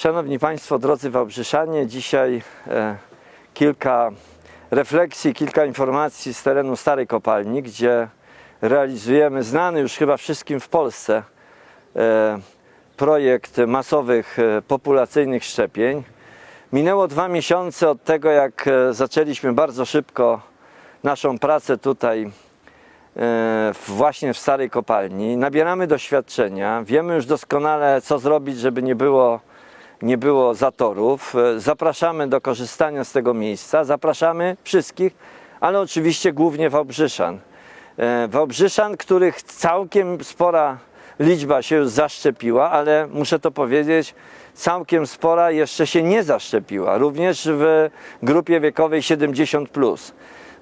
Szanowni Państwo, drodzy Wałbrzyszanie, dzisiaj e, kilka refleksji, kilka informacji z terenu Starej Kopalni, gdzie realizujemy znany już chyba wszystkim w Polsce e, projekt masowych e, populacyjnych szczepień. Minęło dwa miesiące od tego, jak zaczęliśmy bardzo szybko naszą pracę tutaj właśnie w starej kopalni. Nabieramy doświadczenia, wiemy już doskonale, co zrobić, żeby nie było, nie było zatorów. E, Zapraszamy do korzystania z tego miejsca, zapraszamy wszystkich, ale oczywiście głównie Wałbrzyszan. E, Wałbrzyszan, których całkiem spora liczba się już zaszczepiła, ale muszę to powiedzieć, całkiem spora jeszcze się nie zaszczepiła, również w grupie wiekowej 70+. Plus.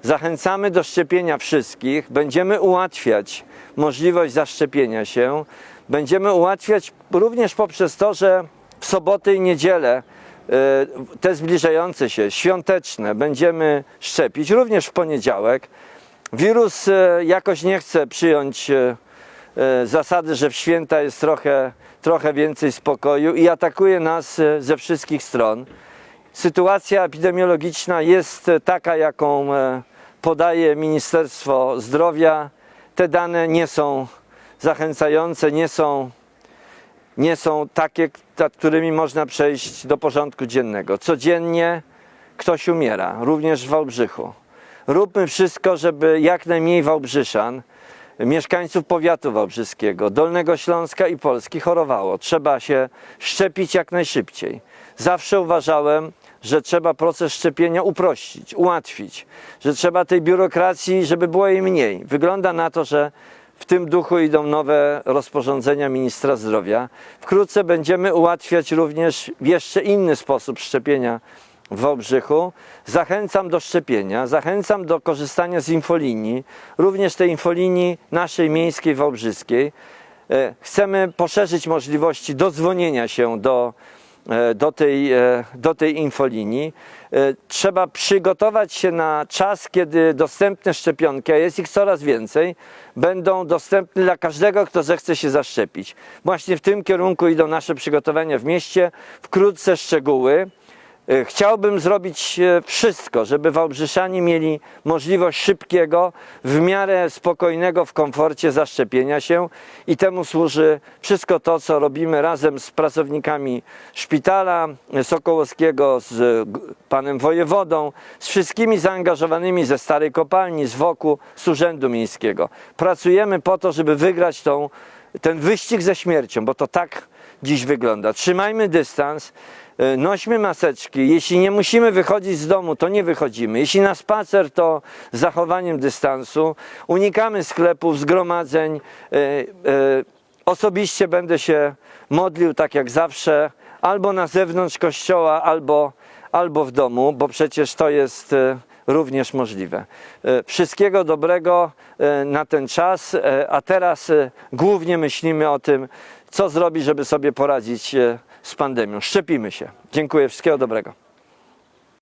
Zachęcamy do szczepienia wszystkich, będziemy ułatwiać możliwość zaszczepienia się, będziemy ułatwiać również poprzez to, że soboty i niedzielę e, te zbliżające się, świąteczne, będziemy szczepić, również w poniedziałek. Wirus e, jakoś nie chce przyjąć e, zasady, że w święta jest trochę, trochę więcej spokoju i atakuje nas ze wszystkich stron. Sytuacja epidemiologiczna jest taka, jaką podaje Ministerstwo Zdrowia. Te dane nie są zachęcające, nie są, nie są takie, nad którymi można przejść do porządku dziennego. Codziennie ktoś umiera, również w Wałbrzychu. Róbmy wszystko, żeby jak najmniej Wałbrzyszan, mieszkańców powiatu wałbrzyskiego, Dolnego Śląska i Polski chorowało. Trzeba się szczepić jak najszybciej. Zawsze uważałem, że trzeba proces szczepienia uprościć, ułatwić, że trzeba tej biurokracji, żeby było jej mniej. Wygląda na to, że w tym duchu idą nowe rozporządzenia ministra zdrowia. Wkrótce będziemy ułatwiać również w jeszcze inny sposób szczepienia w Wałbrzychu. Zachęcam do szczepienia, zachęcam do korzystania z infolinii, również tej infolinii naszej miejskiej wałbrzyskiej. E, Chcemy poszerzyć możliwości dodzwonienia się do, do, tej, e, do tej infolinii. E, Trzeba przygotować się na czas, kiedy dostępne szczepionki, a jest ich coraz więcej, będą dostępne dla każdego, kto zechce się zaszczepić. Właśnie w tym kierunku idą nasze przygotowania w mieście. Wkrótce szczegóły. E, Chciałbym zrobić e, wszystko, żeby Wałbrzyszanie mieli możliwość szybkiego, w miarę spokojnego, w komforcie zaszczepienia się i temu służy wszystko to, co robimy razem z pracownikami szpitala Sokołowskiego, z panem wojewodą, z wszystkimi zaangażowanymi ze Starej Kopalni, z wokół, z Urzędu Miejskiego. Pracujemy po to, żeby wygrać tą, ten wyścig ze śmiercią, bo to tak dziś wygląda. Trzymajmy dystans, e, nośmy maseczki. Jeśli nie musimy wychodzić z domu, to nie wychodzimy. Jeśli na spacer, to z zachowaniem dystansu. Unikamy sklepów, zgromadzeń. E, e, Osobiście będę się modlił tak jak zawsze, albo na zewnątrz kościoła, albo, albo w domu, bo przecież to jest również możliwe. E, Wszystkiego dobrego e, na ten czas, e, a teraz głównie myślimy o tym, co zrobić, żeby sobie poradzić z pandemią. Szczepimy się. Dziękuję, wszystkiego dobrego.